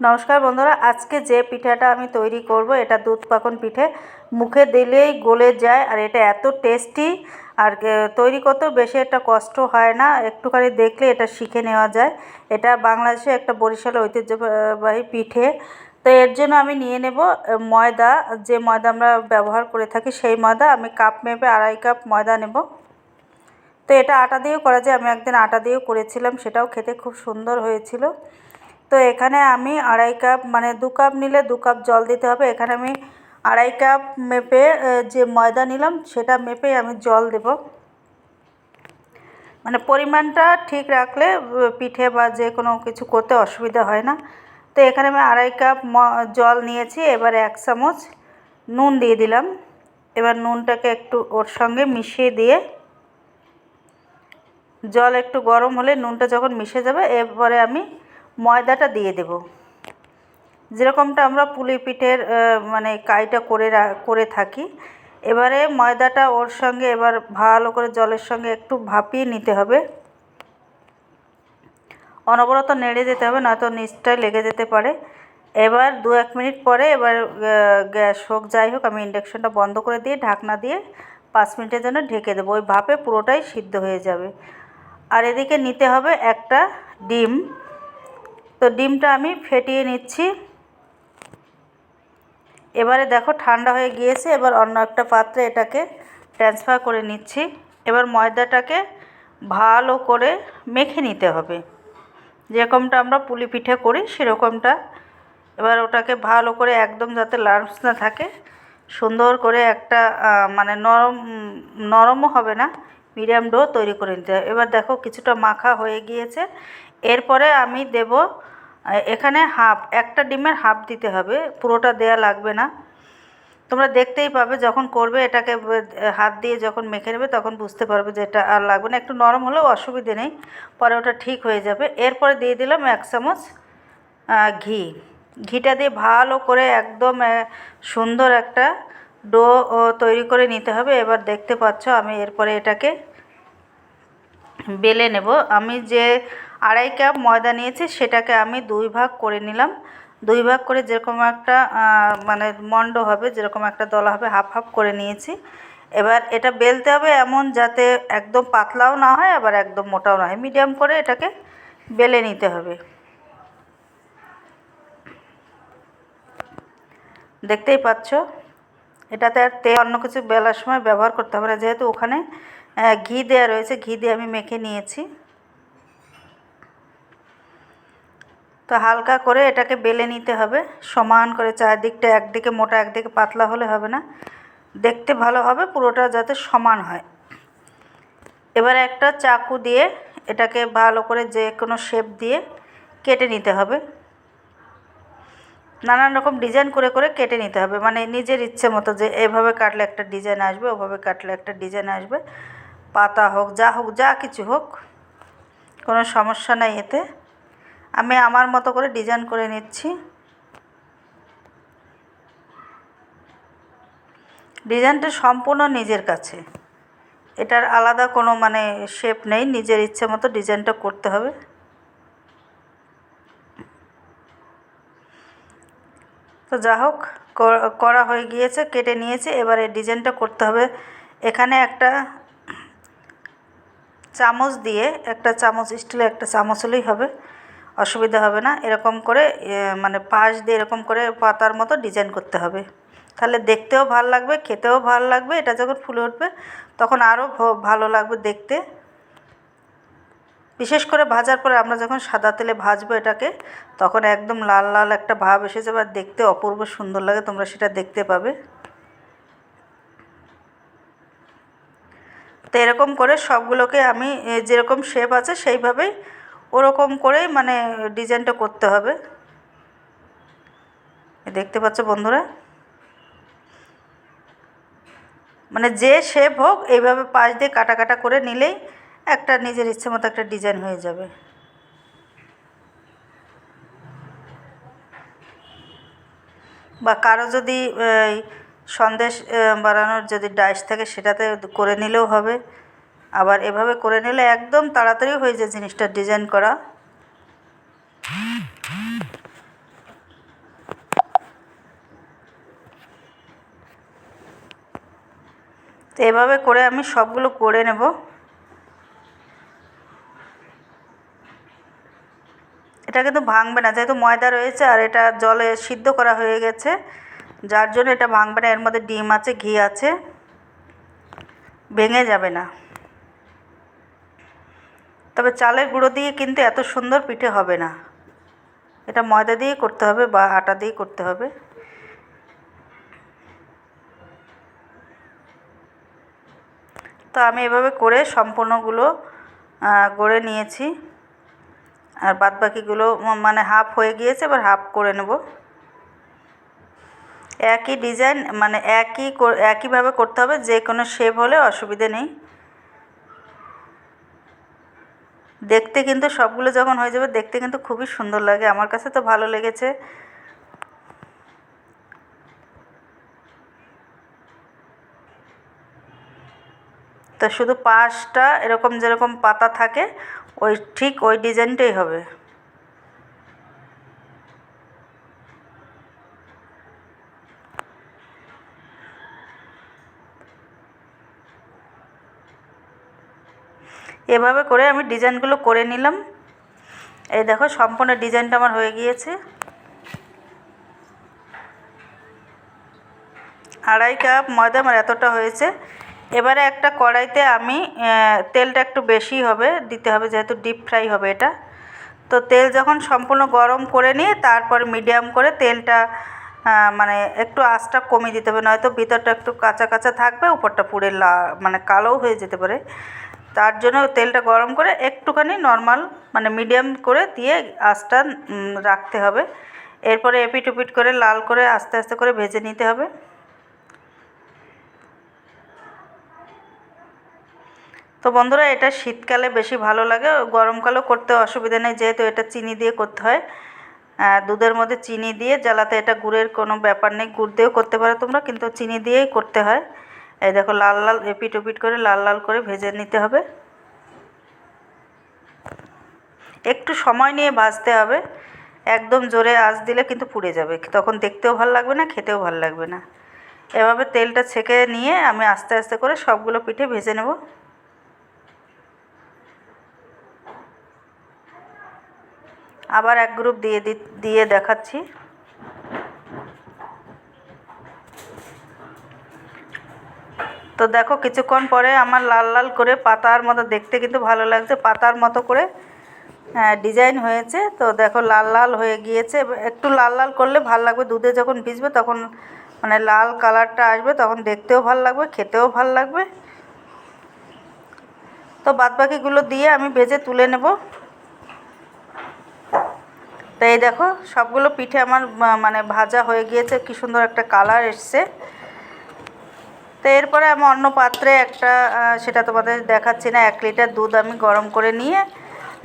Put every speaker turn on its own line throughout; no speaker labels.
নমস্কার বন্ধুরা, আজকে যে পিঠাটা আমি তৈরি করব, এটা দুধ পাকন পিঠে। মুখে দিলেই গলে যায় আর এটা এত টেস্টি আর তৈরি করতেও বেশি একটা কষ্ট হয় না, একটুখানি দেখলে এটা শিখে নেওয়া যায়। এটা বাংলাদেশে একটা বরিশাল ঐতিহ্যবাহী পিঠে। তো এর জন্য আমি নিয়ে নেব ময়দা। যে ময়দা আমরা ব্যবহার করে থাকি, সেই ময়দা আমি কাপ মেপে আড়াই কাপ ময়দা নেব। তো এটা আটা দিয়েও করা যায়, আমি একদিন আটা দিয়েও করেছিলাম, সেটাও খেতে খুব সুন্দর হয়েছিল। তো এখানে আমি আড়াই কাপ মানে দু কাপ নিলে দু কাপ জল দিতে হবে। এখানে আমি আড়াই কাপ মেপে যে ময়দা নিলাম সেটা মেপেই আমি জল দেব। মানে পরিমাণটা ঠিক রাখলে পিঠে বা যে কোনো কিছু করতে অসুবিধা হয় না। তো এখানে আমি আড়াই কাপ জল নিয়েছি। এবার এক চামচ নুন দিয়ে দিলাম। এবার নুনটাকে একটু ওর সঙ্গে মিশিয়ে দিয়ে, জল একটু গরম হলে নুনটা যখন মিশে যাবে, এরপরে আমি ময়দাটা দিয়ে দেব। যেরকমটা আমরা পুলি পিঠের মানে কাইটা করে করে থাকি, এবারে ময়দাটা ওর সঙ্গে এবার ভালো করে জলের সঙ্গে একটু ভাপিয়ে নিতে হবে। অনবরত নেড়ে যেতে হবে, নয়তো নিচটায় লেগে যেতে পারে। এবার দু এক মিনিট পরে এবার গ্যাস হোক, যাই হোক, আমি ইন্ডাকশানটা বন্ধ করে দিয়ে ঢাকনা দিয়ে পাঁচ মিনিটের জন্য ঢেকে দেবো। ওই ভাপে পুরোটাই সিদ্ধ হয়ে যাবে। আর এদিকে নিতে হবে একটা ডিম। তো ডিমটা আমি ফেটিয়ে নিচ্ছি। এবারে দেখো ঠান্ডা হয়ে গিয়েছে, এবার অন্য একটা পাত্রে এটাকে ট্রান্সফার করে নিচ্ছি। এবার ময়দাটাকে ভালো করে মেখে নিতে হবে। যেরকমটা আমরা পুলি পিঠে করি সেরকমটা। এবার ওটাকে ভালো করে একদম যাতে লার্মস না থাকে, সুন্দর করে একটা মানে নরম, নরমও হবে না, মিডিয়াম ডো তৈরি করে নিতে হবে। এবার দেখো কিছুটা মাখা হয়ে গিয়েছে। এরপরে আমি দেব, এখানে হাফ, একটা ডিমের হাফ দিতে হবে, পুরোটা দেয়া লাগবে না। তোমরা দেখতেই পাবে যখন করবে, এটাকে হাত দিয়ে যখন মেখে নেবে তখন বুঝতে পারবে যে এটা আর লাগবে না। একটু নরম হলেও অসুবিধে নেই, পরে ওটা ঠিক হয়ে যাবে। এরপরে দিয়ে দিলাম এক চামচ ঘি। ঘিটা দিয়ে ভালো করে একদম সুন্দর একটা ডো তৈরি করে নিতে হবে। এবার দেখতে পাচ্ছ আমি এরপরে এটাকে বেলে নেব। আমি যে আড়াই কাপ ময়দা নিয়েছি, সেটাকে আমি দুই ভাগ করে নিলাম। দুই ভাগ করে যেরকম একটা মানে মণ্ড হবে, যেরকম একটা দলা হবে, হাফ হাফ করে নিয়েছি। এবার এটা বেলতে হবে এমন যাতে একদম পাতলাও না হয়, আবার একদম মোটাও না হয়। মিডিয়াম করে এটাকে বেলে নিতে হবে। দেখতেই পাচ্ছ? এটাতে আর তেল অন্য কিছু বেলার সময় ব্যবহার করতে হবে না, যেহেতু ওখানে ঘি দেওয়া রয়েছে, ঘি দিয়ে আমি মেখে নিয়েছি। তো হালকা করে এটাকে বেলে নিতে হবে। সমান করে চারদিকটা একদিকে মোটা, একদিকে পাতলা হলে হবে না। দেখতে ভালো হবে, পুরোটা যাতে সমান হয়। এবার একটা চাকু দিয়ে এটাকে ভালো করে যে কোনো শেপ দিয়ে কেটে নিতে হবে। নানান রকম ডিজাইন করে করে কেটে নিতে হবে। মানে নিজের ইচ্ছে মতো যে এভাবে কাটলে একটা ডিজাইন আসবে, ওভাবে কাটলে একটা ডিজাইন আসবে। পাতা হোক, যা হোক, যা কিছু হোক, কোনো সমস্যা নেই এতে। আমি আমার মতো করে ডিজাইন করে নিচ্ছি। ডিজাইনটা সম্পূর্ণ নিজের কাছে। এটার আলাদা কোনো মানে শেপ নেই, নিজের ইচ্ছে মতো ডিজাইনটা করতে হবে। তো যা হোক, করা হয়ে গিয়েছে, কেটে নিয়েছে, এবারে ডিজাইনটা করতে হবে। এখানে একটা চামচ দিয়ে, একটা চামচ স্টিলের একটা চামচ হলেই হবে। অসুবিধা হবে না। এরকম করে মানে পাশ দিয়ে এরকম করে পাতার মতো ডিজাইন করতে হবে। তাহলে দেখতেও ভালো লাগবে, খেতেও ভালো লাগবে, এটা যখন ফুলে উঠবে তখন আরও ভালো লাগবে দেখতে। বিশেষ করে ভাজার পরে আমরা যখন সাদা তেলে ভাজবো এটাকে, তখন একদম লাল লাল একটা ভাব এসে যাবে আর দেখতে অপূর্ব সুন্দর লাগে, তোমরা সেটা দেখতে পাবে। তো এরকম করে সবগুলোকে আমি যেরকম শেপ আছে সেইভাবেই ওরকম করেই মানে ডিজাইনটা করতে হবে। দেখতে পাচ্ছ বন্ধুরা? মানে যে শেপ হোক, এইভাবে পাশ দিয়ে কাটা কাটা করে নিলেই একটা নিজের ইচ্ছে মতো একটা ডিজাইন হয়ে যাবে। বা কারও যদি সন্দেশ বানানোর যদি ডাইস থাকে, সেটাতে করে নিলেও হবে। আবার এভাবে করে নিলে একদম তাড়াতাড়ি হয়ে যায় জিনিসটা ডিজাইন করা। তো এভাবে করে আমি সবগুলো করে নেব। এটা কিন্তু ভাঙবে না, যেহেতু ময়দা রয়েছে আর এটা জলে সিদ্ধ করা হয়ে গেছে, যার জন্য এটা ভাঙবে না, এর মধ্যে ডিম আছে, ঘি আছে, ভেঙে যাবে না। তবে চালের গুঁড়ো দিয়ে কিন্তু এত সুন্দর পিঠে হবে না। এটা ময়দা দিয়ে করতে হবে বা আটা দিয়ে করতে হবে। তো আমি এভাবে করে সম্পূর্ণগুলো গড়ে নিয়েছি। আর বাদ বাকিগুলো মানে হাফ হয়ে গিয়েছে, এবার হাফ করে নেব। একই ডিজাইন মানে একই একইভাবে করতে হবে যে কোনো শেপ হলে অসুবিধে নেই। দেখতে কিন্তু সবগুলো যখন হয়ে যাবে, দেখতে কিন্তু খুবই সুন্দর লাগে। আমার কাছে তো ভালো লেগেছে। তো শুধু পাশটা এরকম যেরকম পাতা থাকে, ওই ঠিক ওই ডিজাইনটাই হবে। এভাবে করে আমি ডিজাইনগুলো করে নিলাম। এই দেখো, সম্পূর্ণ ডিজাইনটা আমার হয়ে গিয়েছে। আড়াই কাপ ময়দা আমার এতটা হয়েছে। এবারে একটা কড়াইতে আমি তেলটা একটু বেশি হবে, দিতে হবে যেহেতু ডিপ ফ্রাই হবে এটা। তো তেল যখন সম্পূর্ণ গরম করে নিয়ে তারপর মিডিয়াম করে তেলটা মানে একটু আঁচটা কমিয়ে দিতে হবে, নয়তো ভিতরটা একটু কাঁচা কাঁচা থাকবে, উপরটা পুড়ে লা মানে কালোও হয়ে যেতে পারে। তার জন্য তেলটা গরম করে একটুখানি নর্মাল মানে মিডিয়াম করে দিয়ে আঁচটা রাখতে হবে। এরপরে এপিট ওপিট করে লাল করে আস্তে আস্তে করে ভেজে নিতে হবে। তো বন্ধুরা, এটা শীতকালে বেশি ভালো লাগে। গরমকালেও করতে অসুবিধা নেই, যেহেতু এটা চিনি দিয়ে করতে হয়। দুধের মধ্যে চিনি দিয়ে জ্বালাতে এটা গুড়ের কোনো ব্যাপার নেই। গুড় দিয়েও করতে পারো তোমরা, কিন্তু চিনি দিয়েই করতে হয়। এই দেখো লাল লাল, এপিট ওপিট করে লাল লাল করে ভেজে নিতে হবে। একটু সময় নিয়ে ভাজতে হবে। একদম জোরে আঁচ দিলে কিন্তু পুড়ে যাবে। তখন দেখতেও ভালো লাগবে না, খেতেও ভালো লাগবে না। এভাবে তেলটা ছেঁকে নিয়ে আমি আস্তে আস্তে করে সবগুলো পিঠে ভেজে নেব। আবার এক গ্রুপ দিয়ে দিয়ে দেখাচ্ছি। তো দেখো কিছুক্ষণ পরে আমার লাল লাল করে পাতার মতো দেখতে কিন্তু ভালো লাগছে, পাতার মতো করে ডিজাইন হয়েছে। তো দেখো লাল লাল হয়ে গিয়েছে, একটু লাল লাল করলে ভালো লাগবে, দুধে যখন ভিজবে তখন মানে লাল কালারটা আসবে, তখন দেখতেও ভালো লাগবে, খেতেও ভালো লাগবে। তো বাদবাকিগুলো দিয়ে আমি ভেজে তুলে নেব। তো এই দেখো সবগুলো পিঠে আমার মানে ভাজা হয়ে গিয়েছে, কি সুন্দর একটা কালার এসছে। তো এরপরে আমি অন্য পাত্রে একটা সেটা তোমাদের দেখাচ্ছি না, এক লিটার দুধ আমি গরম করে নিয়ে,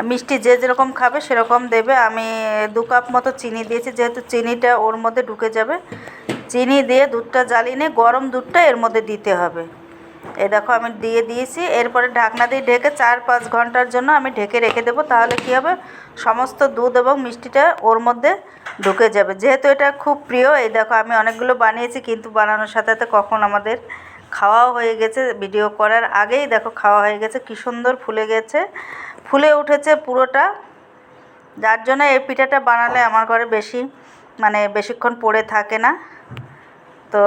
মিষ্টি যে যেরকম খাবে সেরকম দেবে। আমি দু কাপ মতো চিনি দিয়েছি, যেহেতু চিনিটা ওর মধ্যে ঢুকে যাবে। চিনি দিয়ে দুধটা জ্বালিয়ে নিয়ে, গরম দুধটা এর মধ্যে দিতে হবে। এই দেখো আমি দিয়ে দিয়েছি, এরপরে ঢাকনা দিয়ে ঢেকে চার পাঁচ ঘণ্টার জন্য আমি ঢেকে রেখে দেবো, তাহলে কী হবে? সমস্ত দুধ এবং মিষ্টিটা ওর মধ্যে ঢুকে যাবে। যেহেতু এটা খুব প্রিয়, এই দেখো আমি অনেকগুলো বানিয়েছি, কিন্তু বানানোর সাথে সাথে কখন আমাদের খাওয়াও হয়ে গেছে, ভিডিও করার আগেই দেখো খাওয়া হয়ে গেছে, কী সুন্দর ফুলে গেছে, ফুলে উঠেছে পুরোটা। যার জন্য এই পিঠাটা বানালে আমার ঘরে বেশি মানে বেশিক্ষণ পড়ে থাকে না। তো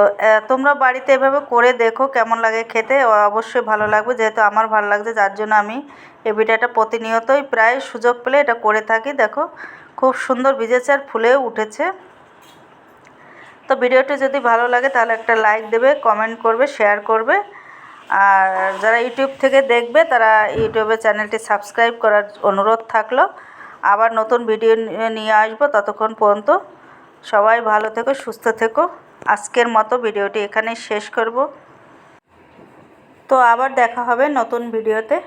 তোমরা বাড়িতে এভাবে করে দেখো কেমন লাগে খেতে। অবশ্যই ভালো লাগবে, যেহেতু আমার ভালো লাগছে, যার জন্য আমি এই পিঠাটা প্রতিনিয়তই প্রায় সুযোগ পেলে এটা করে থাকি। দেখো, খুব সুন্দর ভিজেছে আর ফুলেও উঠেছে। তো, ভিডিওটি যদি ভালো লাগে তাহলে একটা লাইক দেবে, কমেন্ট করবে, শেয়ার করবে। আর যারা ইউটিউব থেকে দেখবে, তারা ইউটিউবে চ্যানেলটি সাবস্ক্রাইব করার অনুরোধ থাকল। আবার নতুন ভিডিও নিয়ে আসব ততক্ষণ পর্যন্ত। সবাই ভালো থেকো, সুস্থ থেকো। আজকের মতো ভিডিওটি এখানে শেষ করব। তো আবার দেখা হবে নতুন ভিডিওতে।